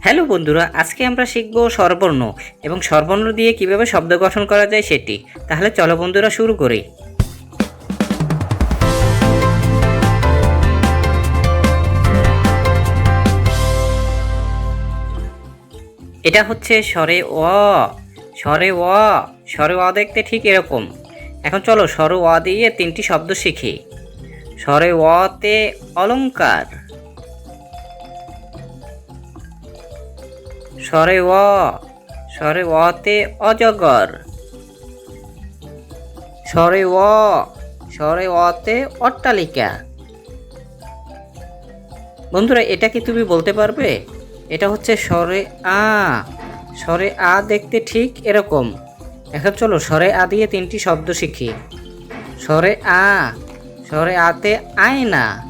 Hello বন্ধুরা, আজকে আমরা শিখব স্বরবর্ণ এবং স্বরবর্ণ দিয়ে কীভাবে শব্দ গঠন করা যায় সেটি। তাহলে চলো বন্ধুরা, শুরু করি। এটা হচ্ছে স্বরে অ। স্বরে অ স্বরে অ দেখতে ঠিক এরকম। এখন চলো স্বরে অ দিয়ে তিনটি শব্দ শিখি। স্বরে অতে অলংকার। স্বরে অ স্বরে অতে অজগর। স্বরে অ স্বরে অতে অট্টালিকা। বন্ধুরা, এটা কি তুমি বলতে পারবে? এটা হচ্ছে স্বরে আ। স্বরে আ দেখতে ঠিক এরকম। এখন চলো, স্বরে আ দিয়ে তিনটি শব্দ শিখি। স্বরে আ, স্বরে আতে আয়না।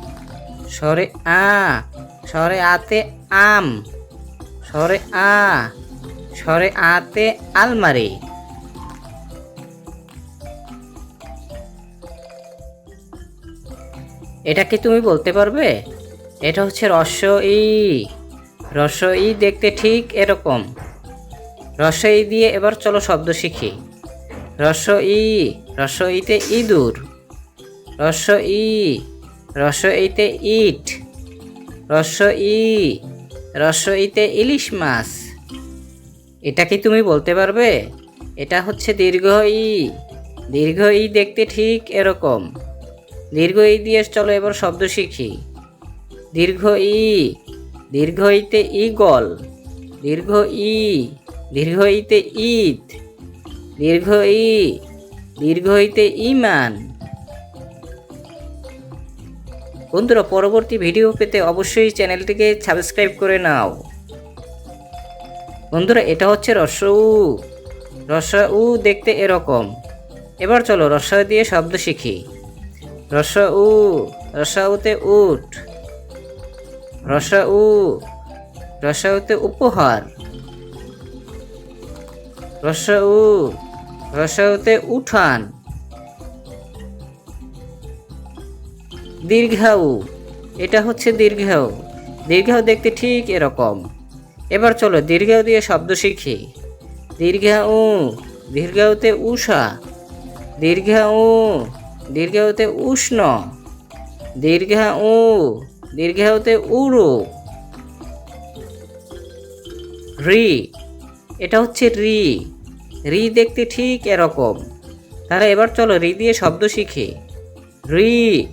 স্বরে আ, স্বরে আতে আম। স্বরে আ স্বরে আতে আলমারি। এটা কি তুমি বলতে পারবে? এটা হচ্ছে রস্য ই রস্য ই দেখতে ঠিক এরকম। রস্য ই দিয়ে এবার চলো শব্দ শিখি। রস্য ই রস্য ইতে ইঁদুর। রস্য ই রস্য ইতে ইট। রস্য ই রস্য ইতে ইলিশ মাছ। এটা কি তুমি বলতে পারবে? এটা হচ্ছে দীর্ঘ ই। দীর্ঘ ই দেখতে ঠিক এরকম। দীর্ঘ ই দিয়ে চলো এবার শব্দ শিখি। দীর্ঘ ই। দীর্ঘ ইতে ইগল দীর্ঘ ই। দীর্ঘ ইতে ঈদ। দীর্ঘ ই। দীর্ঘ ইতে ইমান বন্ধুরা, পরবর্তী ভিডিও পেতে অবশ্যই চ্যানেলটিকে সাবস্ক্রাইব করে নাও। বন্ধুরা, এটা হচ্ছে রস্য উ রস্য উ দেখতে এরকম। এবার চলো রস্য দিয়ে শব্দ শিখি। রস্য উ রস্য উতে উঠ রস্য উ রস্য উতে উপহার। রস্য উ রস্য উতে উঠান। দীর্ঘাউ, এটা হচ্ছে দীর্ঘাউ। দীর্ঘাউ দেখতে ঠিক এরকম। এবার চলো দীর্ঘাউ দিয়ে শব্দ শিখি। দীর্ঘাউ, দীর্ঘাউতে উষা। দীর্ঘাউ, দীর্ঘাউতে উষ্ণ। দীর্ঘাউ, দীর্ঘাউতে উড়ো। রি, এটা হচ্ছে রি। রি দেখতে ঠিক এরকম। তাহলে এবার চলো রি দিয়ে শব্দ শিখি। রি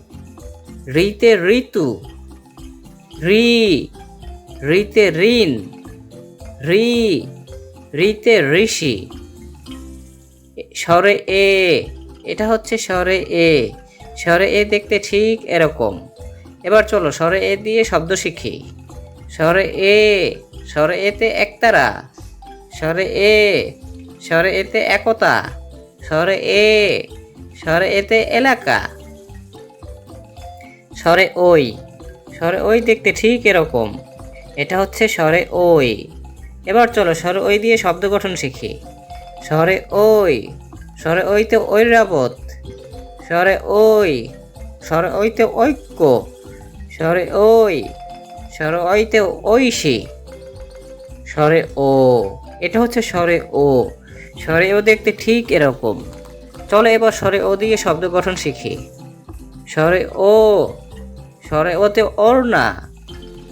রিতে ঋতু রি রিতে ঋণ রি রিতে ঋষি স্বরে এ এটা হচ্ছে স্বরে এ স্বরে এ দেখতে ঠিক এরকম এবার চলো স্বরে এ দিয়ে শব্দ শিখি স্বরে এ স্বরে এতে একতারা স্বরে এ স্বরে এতে একতা স্বরে এ স্বরে এতে এলাকা স্বরে ওই। স্বরে ওই দেখতে ঠিক এরকম। এটা হচ্ছে স্বরে ওই। এবার চলো স্বরে ওই দিয়ে শব্দ গঠন শিখি। স্বরে ওই। স্বরে ওইতে ঐরাবত। স্বরে ওই। স্বরে ওইতে ঐক্য। স্বরে ওই। স্বরে ওইতে ঐশী। স্বরে ও। এটা হচ্ছে স্বরে ও। স্বরে ও দেখতে ঠিক এরকম। চলো এবার স্বরে ও দিয়ে শব্দ গঠন শিখি। স্বরে ও। স্বরে ওতে অর্ণা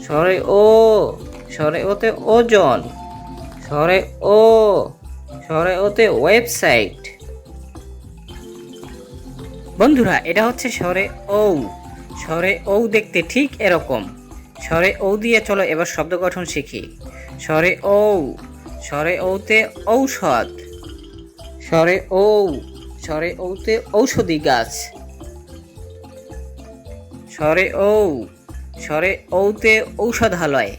সরে ও সরে ওতে ওজন সরে ও সরে ওতে ওয়েবসাইট। বন্ধুরা, এটা হচ্ছে সরে ঔ। সরে ঔ দেখতে ঠিক এরকম। সরে ঔ দিয়ে চলো এবার শব্দ গঠন শিখি। সরে ঔ সরে ঔতে ঔষধ। সরে ঔ সরে ঔতে ঔষধি গাছ। স্বরে ঔ সরে ঔতে ঔষধালয়।